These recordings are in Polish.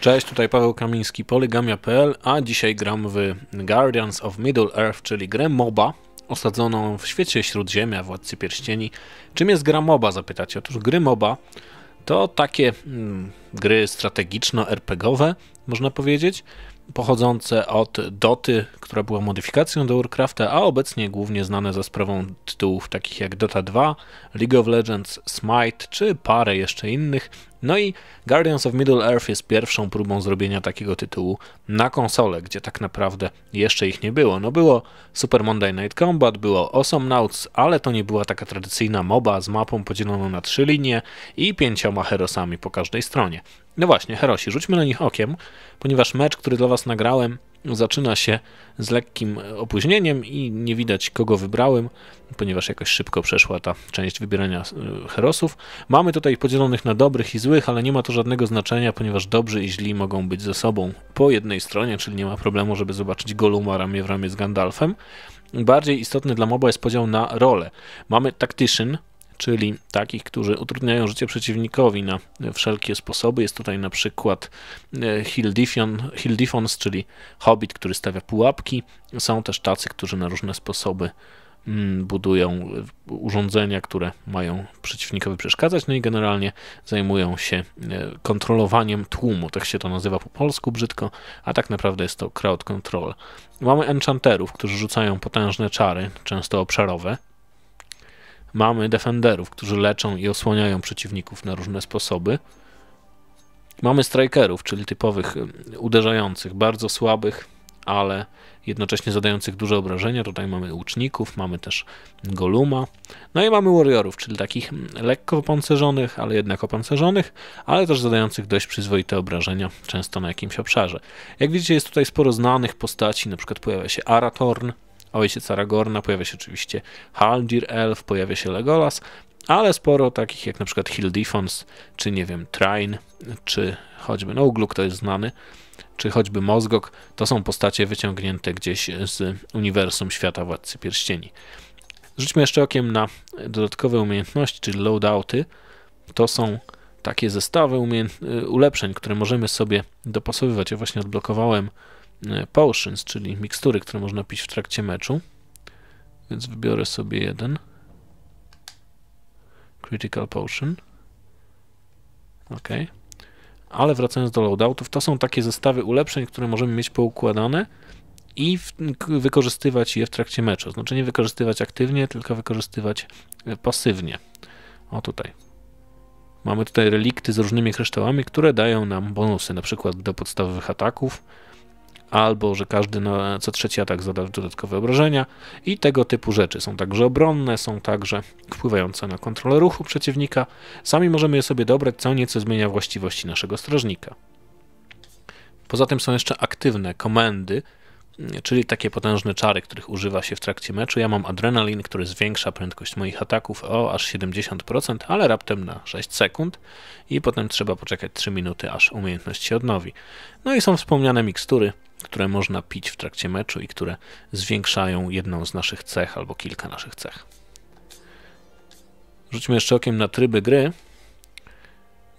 Cześć, tutaj Paweł Kamiński, Polygamia.pl, a dzisiaj gram w Guardians of Middle Earth, czyli grę MOBA, osadzoną w świecie Śródziemia, Władcy Pierścieni. Czym jest gra MOBA, zapytacie? Otóż gry MOBA to takie mm, gry strategiczno-RPGowe, można powiedzieć, pochodzące od Doty, która była modyfikacją do Warcrafta, a obecnie głównie znane za sprawą tytułów takich jak Dota 2, League of Legends, Smite czy parę jeszcze innych. No i Guardians of Middle Earth jest pierwszą próbą zrobienia takiego tytułu na konsolę, gdzie tak naprawdę jeszcze ich nie było. No było Super Monday Night Combat, było Awesome Nauts, ale to nie była taka tradycyjna MOBA z mapą podzieloną na trzy linie i pięcioma herosami po każdej stronie. No właśnie, herosi, rzućmy na nich okiem, ponieważ mecz, który dla Was nagrałem, zaczyna się z lekkim opóźnieniem i nie widać kogo wybrałem, ponieważ jakoś szybko przeszła ta część wybierania e, herosów. Mamy tutaj podzielonych na dobrych i złych, ale nie ma to żadnego znaczenia, ponieważ dobrzy i źli mogą być ze sobą po jednej stronie, czyli nie ma problemu, żeby zobaczyć Goluma ramię w ramię z Gandalfem. Bardziej istotny dla MOBA jest podział na role. Mamy Tactician, czyli takich, którzy utrudniają życie przeciwnikowi na wszelkie sposoby. Jest tutaj na przykład e, Hildifion, Hildifons, czyli hobbit, który stawia pułapki. Są też tacy, którzy na różne sposoby mm, budują urządzenia, które mają przeciwnikowi przeszkadzać, no i generalnie zajmują się e, kontrolowaniem tłumu, tak się to nazywa po polsku brzydko, a tak naprawdę jest to crowd control. Mamy enchanterów, którzy rzucają potężne czary, często obszarowe, Mamy defenderów, którzy leczą i osłaniają przeciwników na różne sposoby. Mamy strikerów, czyli typowych uderzających, bardzo słabych, ale jednocześnie zadających duże obrażenia. Tutaj mamy łuczników, mamy też goluma. No i mamy warriorów, czyli takich lekko opancerzonych, ale jednak opancerzonych, ale też zadających dość przyzwoite obrażenia, często na jakimś obszarze. Jak widzicie, jest tutaj sporo znanych postaci, na przykład pojawia się Aratorn, ojciec Aragorna, pojawia się oczywiście Haldir Elf, pojawia się Legolas, ale sporo takich jak na przykład Hildifons, czy nie wiem, Train, czy choćby, no Ugluk to jest znany, czy choćby Mozgok, to są postacie wyciągnięte gdzieś z uniwersum świata Władcy Pierścieni. Rzućmy jeszcze okiem na dodatkowe umiejętności, czyli loadouty. To są takie zestawy ulepszeń, które możemy sobie dopasowywać. Ja właśnie odblokowałem potions, czyli mikstury, które można pić w trakcie meczu. Więc wybiorę sobie jeden. Critical Potion. Ok. Ale wracając do loadoutów, to są takie zestawy ulepszeń, które możemy mieć poukładane i w, wykorzystywać je w trakcie meczu. Znaczy nie wykorzystywać aktywnie, tylko wykorzystywać e, pasywnie. O tutaj. Mamy tutaj relikty z różnymi kryształami, które dają nam bonusy, na przykład do podstawowych ataków, albo że każdy na co trzeci atak zada dodatkowe obrażenia i tego typu rzeczy. Są także obronne, są także wpływające na kontrolę ruchu przeciwnika. Sami możemy je sobie dobrać, co nieco zmienia właściwości naszego strażnika. Poza tym są jeszcze aktywne komendy, czyli takie potężne czary, których używa się w trakcie meczu. Ja mam adrenalin, który zwiększa prędkość moich ataków o aż 70%, ale raptem na 6 sekund i potem trzeba poczekać 3 minuty, aż umiejętność się odnowi. No i są wspomniane mikstury, które można pić w trakcie meczu i które zwiększają jedną z naszych cech albo kilka naszych cech. Rzućmy jeszcze okiem na tryby gry.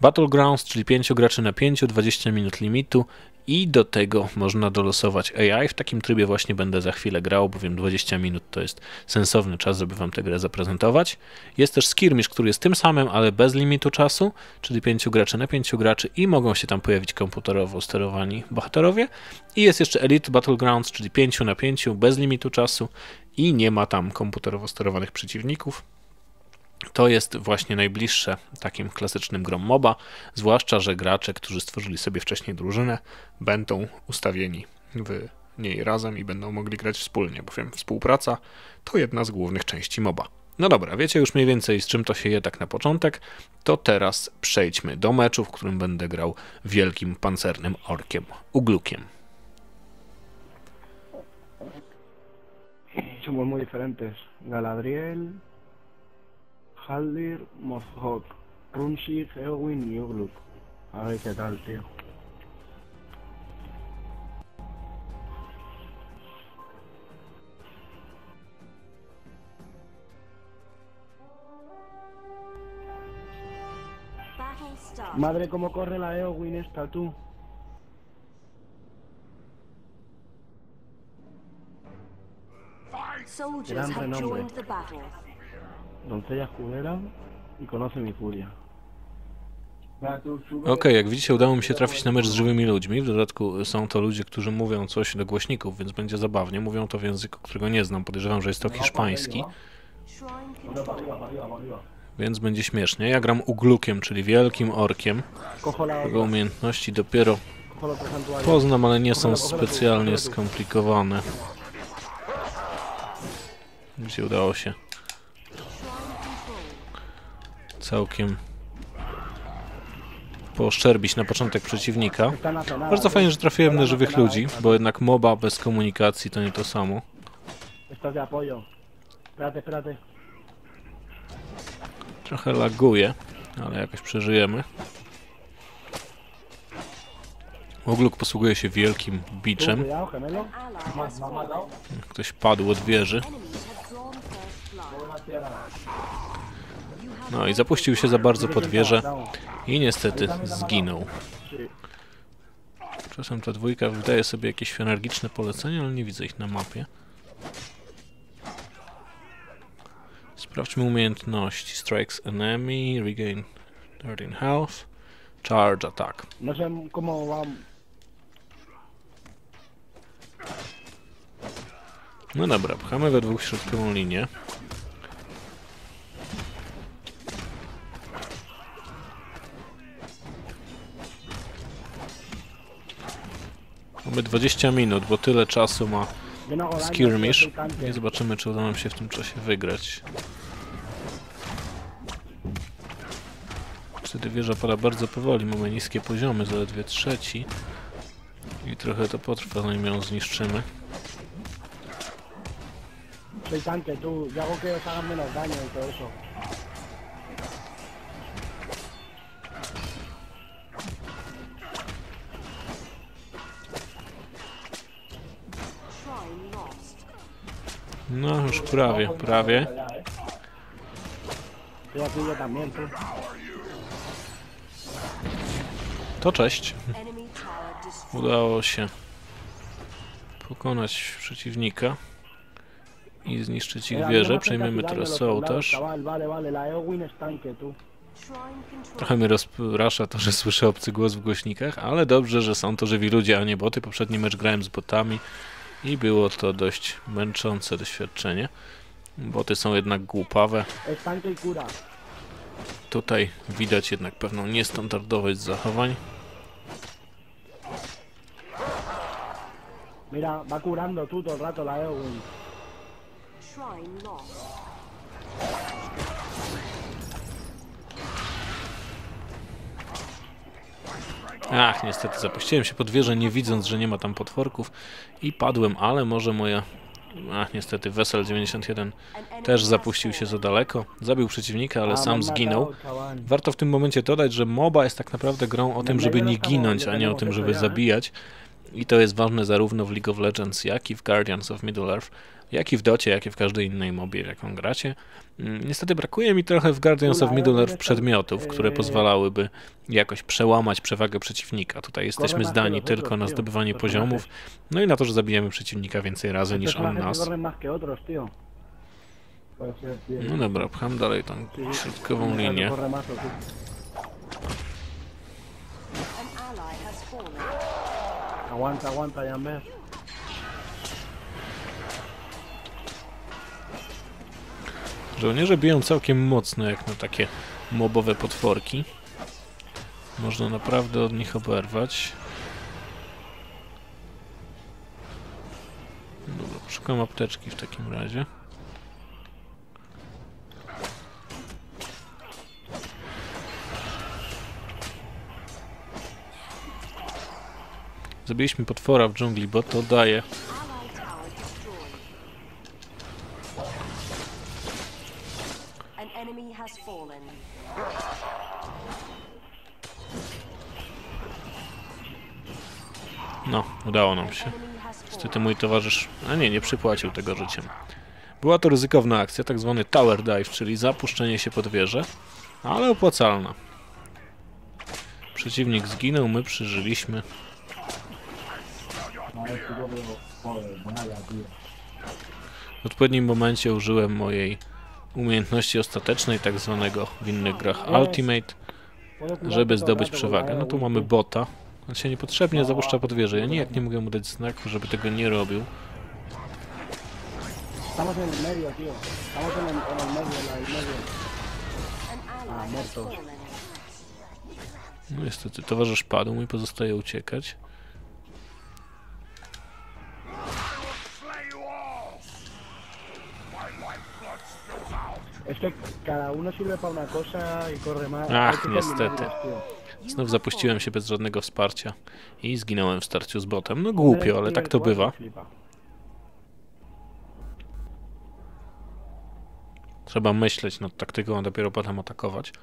Battlegrounds, czyli 5 graczy na 5, 20 minut limitu i do tego można dolosować AI. W takim trybie właśnie będę za chwilę grał, bowiem 20 minut to jest sensowny czas, żeby Wam tę grę zaprezentować. Jest też skirmish, który jest tym samym, ale bez limitu czasu, czyli 5 graczy na 5 graczy i mogą się tam pojawić komputerowo sterowani bohaterowie. I jest jeszcze Elite Battlegrounds, czyli 5 na 5 bez limitu czasu i nie ma tam komputerowo sterowanych przeciwników. To jest właśnie najbliższe takim klasycznym grom MOBA, zwłaszcza, że gracze, którzy stworzyli sobie wcześniej drużynę, będą ustawieni w niej razem i będą mogli grać wspólnie, bowiem współpraca to jedna z głównych części MOBA. No dobra, wiecie już mniej więcej z czym to się je tak na początek, to teraz przejdźmy do meczu, w którym będę grał wielkim pancernym orkiem, uglukiem. Somos muy diferentes. Galadriel, Haldir Mozhot, Runshig, Eowyn y Ugluk. A ver qué tal, tío. Madre, cómo corre la Eowyn esta, tú. Soldiers have joined the battle. Doncellas jugueran y conoce mi furia. Okej, jak widzicie, udało mi się trafić na mecz z żywymi ludźmi. W dodatku są to ludzie, którzy mówią coś do głośników, więc będzie zabawnie. Mówią to w języku, którego nie znam. Podejrzewam, że jest to hiszpański, więc będzie śmiesznie. Ja gram uglukiem, czyli wielkim orkiem. Jego umiejętności dopiero poznam, ale nie są specjalnie skomplikowane. Gdzie udało się całkiem poszczerbić na początek przeciwnika. Bardzo fajnie, że trafiłem na żywych ludzi, bo jednak MOBA bez komunikacji to nie to samo. Trochę laguje, ale jakoś przeżyjemy. Ogluk posługuje się wielkim biczem. Ktoś padł od wieży. No i zapuścił się za bardzo pod wieżę i niestety zginął. Czasem ta dwójka wydaje sobie jakieś energiczne polecenia, ale nie widzę ich na mapie. Sprawdźmy umiejętności. Strikes enemy, regain 13 health, charge attack. No. No dobra, pchamy we dwóch środkową linię. Mamy 20 minut, bo tyle czasu ma no skirmish. I zobaczymy, czy uda nam się w tym czasie wygrać. Wtedy wieża pada bardzo powoli, mamy niskie poziomy, zaledwie trzeci. I trochę to potrwa, zanim ją zniszczymy. Soy tanque, tú. Yo hago que os hagan menos daño y todo eso. No, już prawie, prawie. To cześć. Udało się pokonać przeciwnika i zniszczyć ich wieżę. Przejmiemy teraz ołtarz. Trochę mnie rozprasza to, że słyszę obcy głos w głośnikach, ale dobrze, że są to żywi ludzie, a nie boty. Poprzedni mecz grałem z botami i było to dość męczące doświadczenie. Boty są jednak głupawe. Tutaj widać jednak pewną niestandardowość zachowań. Mira, va curando tú todo el rato la Eowyn. Shrine lost. Ach, niestety zapuściłem się pod wieżę, nie widząc, że nie ma tam potworków i padłem, ale może moja... Ach, niestety, Wesel 91 An enemy też zapuścił się za daleko, zabił przeciwnika, ale sam zginął. Warto w tym momencie dodać, że MOBA jest tak naprawdę grą o tym, żeby nie ginąć, a nie o tym, żeby zabijać. I to jest ważne zarówno w League of Legends, jak i w Guardians of Middle-earth, jak i w Docie, jak i w każdej innej mobie, jaką gracie. Mm, Niestety brakuje mi trochę w Guardians of Middle-earth przedmiotów, które pozwalałyby jakoś przełamać przewagę przeciwnika. Tutaj jesteśmy zdani tylko na zdobywanie poziomów, no i na to, że zabijemy przeciwnika więcej razy niż on nas. No dobra, pcham dalej tą środkową linię. Aguanta, aguanta, Jan Żołnierze biją całkiem mocno jak na takie mobowe potworki. Można naprawdę od nich oberwać. Dobra, szukam apteczki w takim razie. Zabiliśmy potwora w dżungli, bo to daje No, udało nam się. Niestety mój towarzysz, a nie, nie przypłacił tego życiem. Była to ryzykowna akcja, tak zwany tower dive, czyli zapuszczenie się pod wieżę, ale opłacalna. Przeciwnik zginął, my przeżyliśmy. W odpowiednim momencie użyłem mojej umiejętności ostatecznej, tak zwanego w innych grach Ultimate, żeby zdobyć przewagę. No tu mamy bota. On się niepotrzebnie zapuszcza pod wieżę. Ja nijak nie mogę mu dać znaku, żeby tego nie robił. Estamos en el medio, tío. Estamos en el, en el medio, en el medio. An ally has muerto. fallen. No niestety, towarzysz padł, mi pozostaje uciekać. Es que cada uno sirve para una cosa y corre más. Ach, niestety. Znów zapuściłem się bez żadnego wsparcia i zginąłem w starciu z botem. No głupio, ale tak to bywa. Trzeba myśleć nad taktyką, a dopiero potem atakować.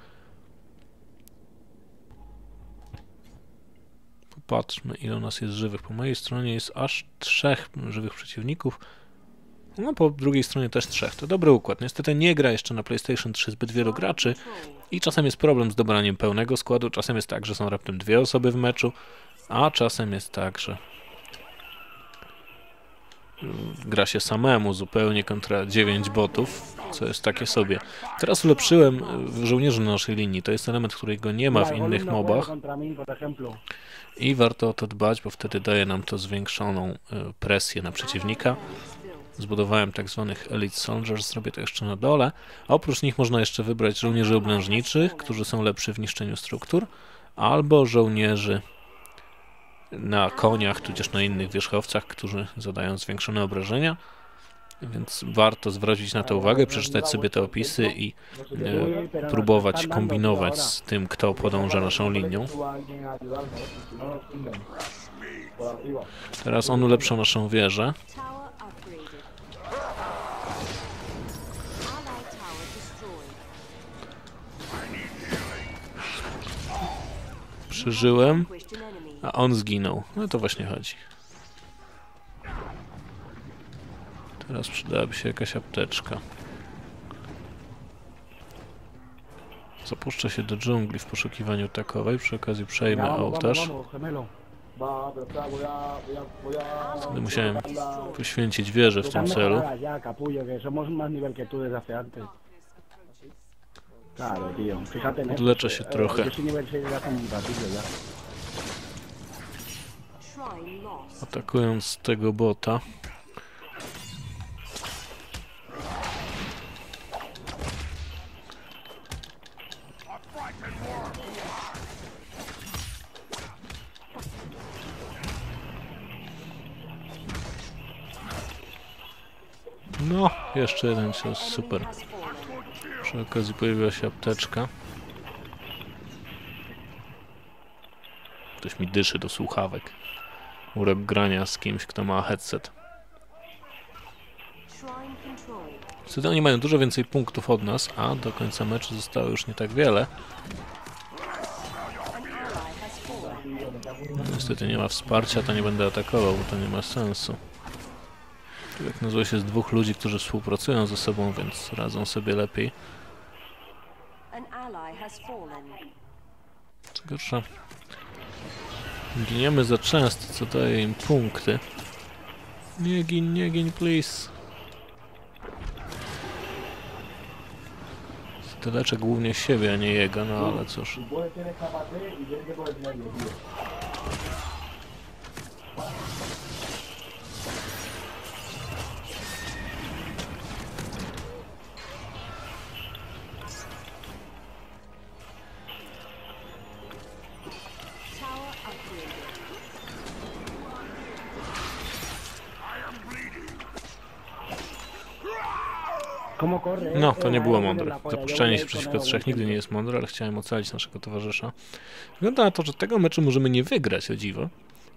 Popatrzmy, ile nas jest żywych. Po mojej stronie jest aż trzech żywych przeciwników. No, po drugiej stronie też trzech. To dobry układ. Niestety nie gra jeszcze na PlayStation 3 zbyt wielu graczy i czasem jest problem z dobraniem pełnego składu. Czasem jest tak, że są raptem dwie osoby w meczu, a czasem jest tak, że gra się samemu zupełnie kontra 9 botów, co jest takie sobie. Teraz ulepszyłem y, żołnierzy na naszej linii. To jest element, którego nie ma w innych mobach i warto o to dbać, bo wtedy daje nam to zwiększoną y, presję na przeciwnika. Zbudowałem tak zwanych Elite Soldiers, zrobię to jeszcze na dole. A oprócz nich można jeszcze wybrać żołnierzy oblężniczych, którzy są lepsi w niszczeniu struktur, albo żołnierzy na koniach, tudzież na innych wierzchowcach, którzy zadają zwiększone obrażenia. Więc warto zwrócić na to uwagę, przeczytać sobie te opisy i e, próbować kombinować z tym, kto podąża naszą linią. Teraz on ulepsza naszą wieżę. Przeżyłem, a on zginął. No to właśnie chodzi. Teraz przydałaby się jakaś apteczka. Zapuszczę się do dżungli w poszukiwaniu takowej. Przy okazji przejmę ołtarz. Wtedy musiałem poświęcić wieżę w tym celu. Claro, tío. Fíjate en esto. Odleczę się trochę. Yo soy nivel 6 desde hace un ratillo ya. Shrine lost. Atakując tego bota. No, jeszcze jeden cios, super. Przy okazji pojawiła się apteczka. Ktoś mi dyszy do słuchawek. Urok grania z kimś, kto ma headset. Wtedy oni mają dużo więcej punktów od nas, a do końca meczu zostało już nie tak wiele. Niestety nie ma wsparcia, to nie będę atakował, bo to nie ma sensu. Jak na złość jest dwóch ludzi, którzy współpracują ze sobą, więc radzą sobie lepiej. Co gorsza, giniemy za często, co daje im punkty. Nie gin, nie gin, please. Wtedy leczę głównie siebie, a nie jego, no ale cóż. Zapuszczanie się przeciwko trzech nigdy nie jest mądre, ale chciałem ocalić naszego towarzysza. Wygląda na to, że tego meczu możemy nie wygrać, o dziwo.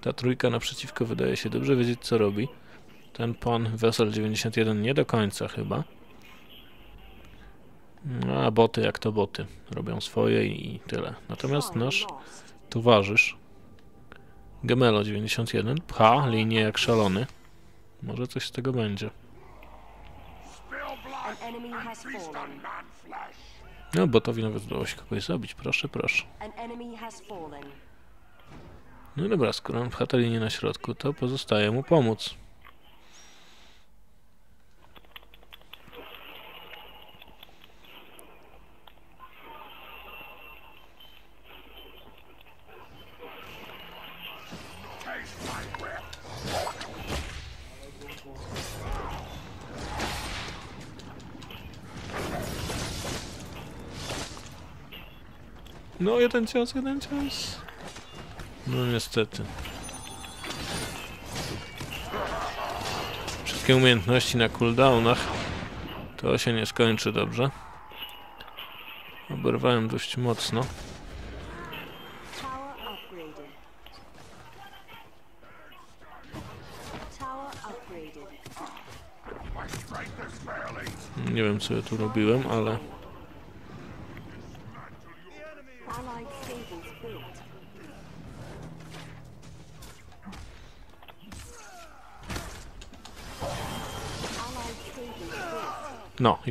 Ta trójka naprzeciwko wydaje się dobrze wiedzieć, co robi. Ten pan Wesel 91 nie do końca chyba. No, a boty jak to boty. Robią swoje i tyle. Natomiast nasz towarzysz Gemelo 91 pcha linię jak szalony. Może coś z tego będzie. An enemy has fallen. No, botowi nawet udało się kogoś zabić. Proszę, proszę. No dobra, skoro on pcha tę linię na środku, to pozostaje mu pomóc. Jeden cios, jeden cios. No niestety. Wszystkie umiejętności na cooldownach. To się nie skończy dobrze. Oberwałem dość mocno. Nie wiem co ja tu robiłem, ale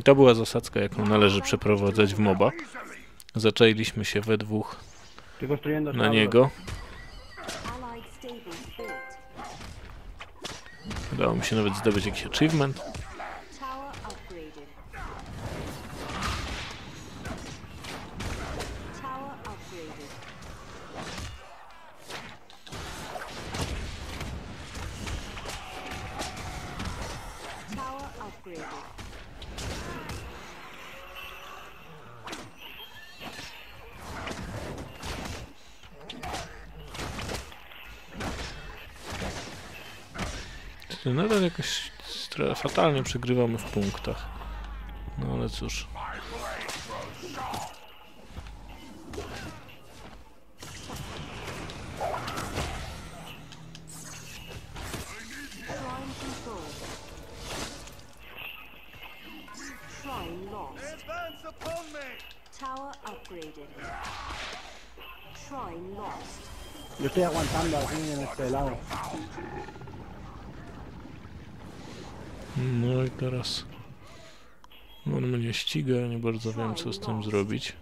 i to była zasadzka jaką należy przeprowadzać w moba. Zaczęliśmy się we dwóch na niego. Udało mi się nawet zdobyć jakiś achievement. Fatalnie przegrywamy w punktach. No ale cóż. Yo estoy aguantando aquí en este lado. No i teraz on mnie ściga, nie bardzo wiem co z tym zrobić.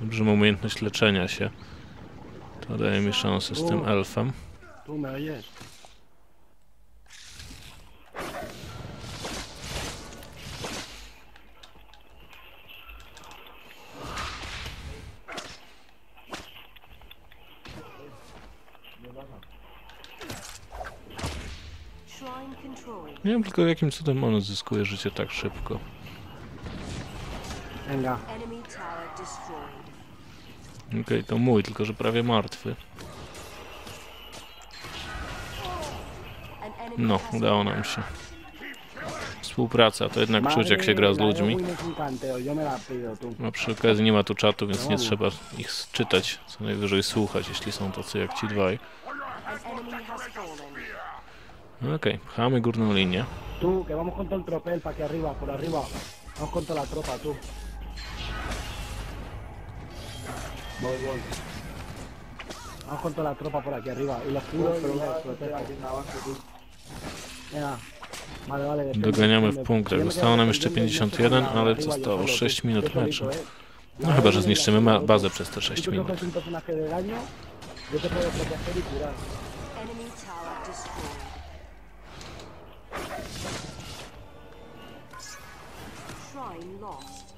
Dobrze ma umiejętność leczenia się. To daje mi szansę z tym elfem. ¿Tú me oyes? Shrine control. Nie wiem tylko jakim cudem on zyskuje życie tak szybko. Destroyed. Okej, to mój, tylko że prawie martwy. No, udało nam się. Współpraca to jednak czuć jak się gra z ludźmi. A przy okazji nie ma tu czatu, więc nie trzeba ich czytać, co najwyżej słuchać, jeśli są tacy jak ci dwaj. Fallen. Okej, pchamy górną linię. Tú, que vamos con todo el tropel para aquí arriba, por arriba. Vamos con toda la tropa, tú. Voy, voy. Vamos con toda la tropa por aquí arriba. Y los puros y los protejo. Venga. Vale, vale. Doganiamy w punktach. Zostało nam jeszcze defendiendo, yo 51, estoy ale yo zostało solo, 6 tú. minut meczu. eh. No chyba, że zniszczymy bazę przez te 6 Si tú minut. Shrine lost.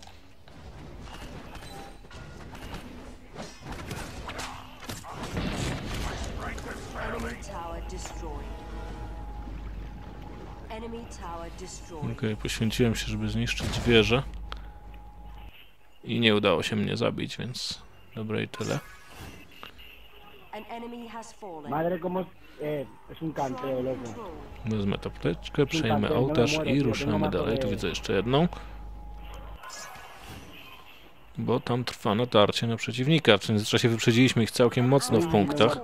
Enemy tower destroyed. Enemy tower destroyed. Okej, poświęciłem się, żeby zniszczyć wieżę. I nie udało się mnie zabić, więc dobre i tyle. An enemy has fallen. Madre, como es, eh, es un canteo, Shrine loco. control. Wezmę tapteczkę, przejmę ołtarz i ruszamy dalej. Tu widzę jeszcze jedną. Bo tam trwa natarcie na przeciwnika. W międzyczasie wyprzedziliśmy ich całkiem mocno w punktach.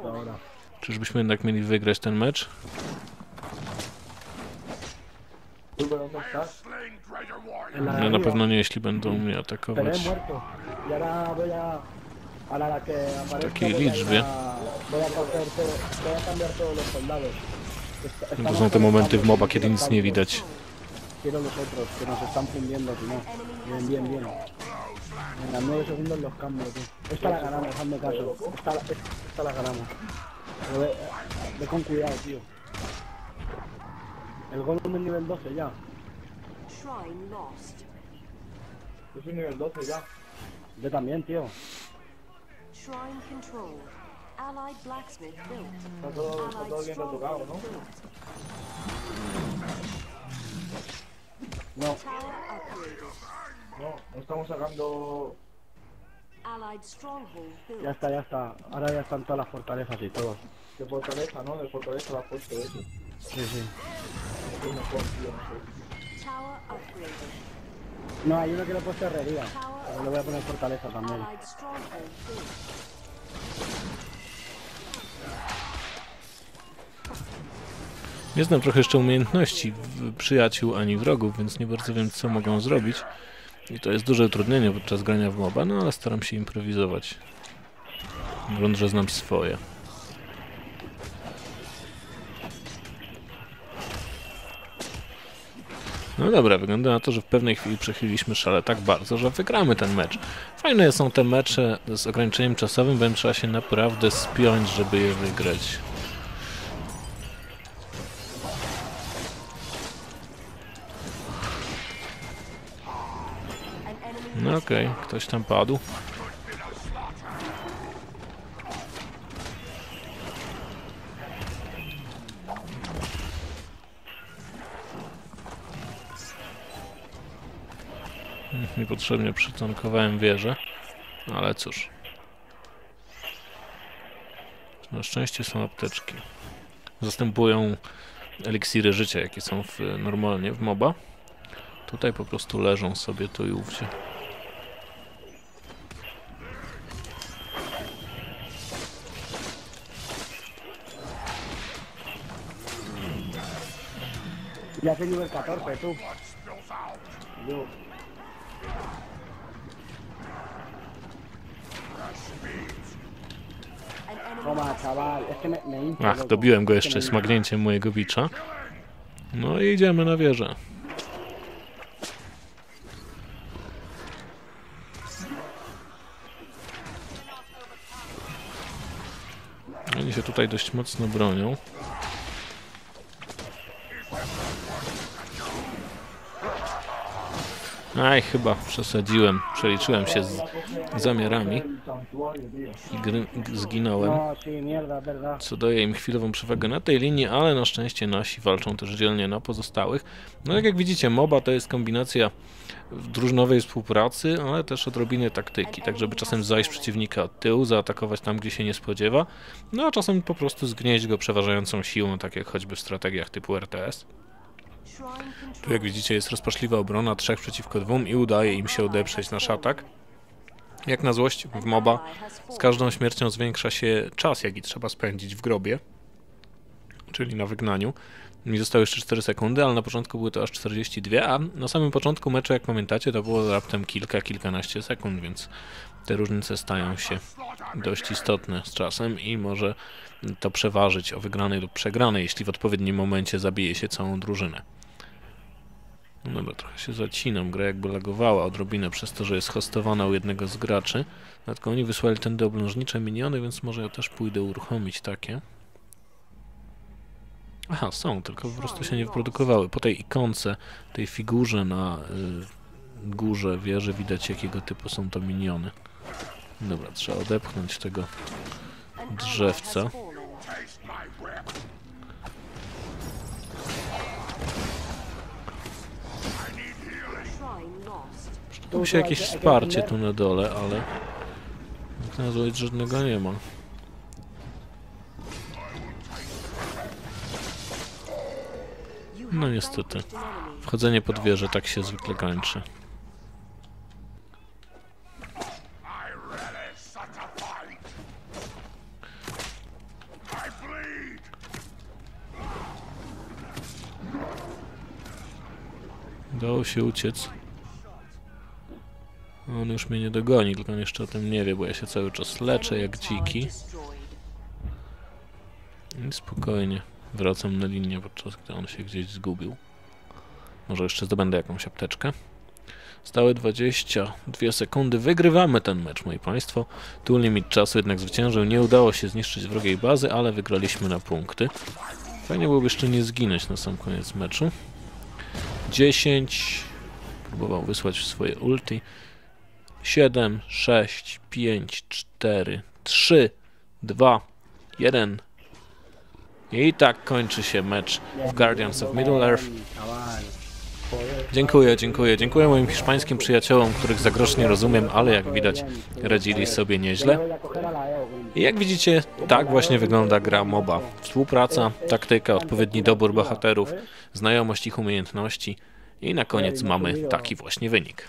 Czyżbyśmy jednak mieli wygrać ten mecz? No na pewno nie, jeśli będą mnie atakować. aparezca. Takiej liczbie. No to są te momenty w moba, kiedy nic nie widać. Venga, nueve segundos los cambio, tú. Esta la ganamos, hazme caso. Esta, la- esta la ganamos. Pero ve, ve con cuidado, tío. El Golem es nivel 12 ya. Shrine lost. Yo soy nivel 12 ya. Yo también, tío. Shrine control. Allied blacksmith built. Está todo, está todo bien retocado, ¿no? No, Tower upgraded. No, no estamos sacando... Ya está, ya está. Ahora ya están todas las fortalezas y todo. De fortaleza, ¿no? De fortaleza la puesto eso. Sí, sí. No. No, hay uno que le he puesto herrería. Pero le voy a poner fortaleza también. Nie znam trochę jeszcze umiejętności w- przyjaciół ani wrogów, więc nie bardzo wiem, co mogą zrobić. I to jest duże utrudnienie podczas grania w MOBA, no ale staram się improwizować. Grunt, że znam swoje. No dobra, wygląda na to, że w pewnej chwili przechyliliśmy szale tak bardzo, że wygramy ten mecz. Fajne są te mecze z ograniczeniem czasowym, bowiem trzeba się naprawdę spiąć, żeby je wygrać. No okej, ktoś tam padł. Hmm, Niepotrzebnie przytankowałem wieżę, ale cóż. Na szczęście są apteczki. Zastępują eliksiry życia, jakie są w, normalnie w MOBA. Tutaj po prostu leżą sobie tu i ówdzie. Ya soy nivel 14, tú. Yo, Toma, chaval. Es que me, me Ach, dobiłem go jeszcze smagnięciem mojego bicza. No i idziemy na wieżę. Oni się tutaj dość mocno bronią. Aj, chyba przesadziłem. Przeliczyłem się z zamiarami i gry, zginąłem co daje im chwilową przewagę na tej linii, ale na szczęście nasi walczą też dzielnie na pozostałych. No jak widzicie, MOBA to jest kombinacja drużynowej współpracy, ale też odrobiny taktyki, tak żeby czasem zajść przeciwnika od tyłu, zaatakować tam, gdzie się nie spodziewa, no a czasem po prostu zgnieść go przeważającą siłą, tak jak choćby w strategiach typu RTS. Tu jak widzicie jest rozpaczliwa obrona, trzech przeciwko dwóm i udaje im się odeprzeć nasz atak. Jak na złość w MOBA, z każdą śmiercią zwiększa się czas, jaki trzeba spędzić w grobie, czyli na wygnaniu. Mi zostały jeszcze 4 sekundy, ale na początku były to aż 42, a na samym początku meczu, jak pamiętacie, to było raptem kilka, kilkanaście sekund, więc te różnice stają się dość istotne z czasem i może to przeważyć o wygranej lub przegranej, jeśli w odpowiednim momencie zabije się całą drużynę. No dobra, trochę się zacinam, gra jakby lagowała odrobinę przez to, że jest hostowana u jednego z graczy. Dlatego oni wysłali tędy oblężnicze miniony, więc może ja też pójdę uruchomić takie. Aha, są, tylko po prostu się nie wyprodukowały. Po tej ikonce, tej figurze na y, górze wieży widać jakiego typu są to miniony. Dobra, trzeba odepchnąć tego drzewca. Przydało się jakieś wsparcie tu na dole, ale jak na złość żadnego nie ma. No niestety. Wchodzenie pod wieżę tak się zwykle kończy. Się uciec. On już mnie nie dogoni, tylko on jeszcze o tym nie wie, bo ja się cały czas leczę jak dziki. I spokojnie wracam na linię, podczas gdy on się gdzieś zgubił. Może jeszcze zdobędę jakąś apteczkę. Stałe 22 sekundy. Wygrywamy ten mecz, moi państwo. Tu limit czasu jednak zwyciężył. Nie udało się zniszczyć wrogiej bazy, ale wygraliśmy na punkty. Fajnie byłoby jeszcze nie zginąć na sam koniec meczu. 10. Próbował wysłać swoje ulti. 7, 6, 5, 4, 3, 2, 1. I tak kończy się mecz w Guardians of Middle-earth. Dziękuję, dziękuję. Dziękuję moim hiszpańskim przyjaciołom, których za grosz nie rozumiem, ale jak widać radzili sobie nieźle. I jak widzicie, tak właśnie wygląda gra MOBA. Współpraca, taktyka, odpowiedni dobór bohaterów, znajomość ich umiejętności i na koniec mamy taki właśnie wynik.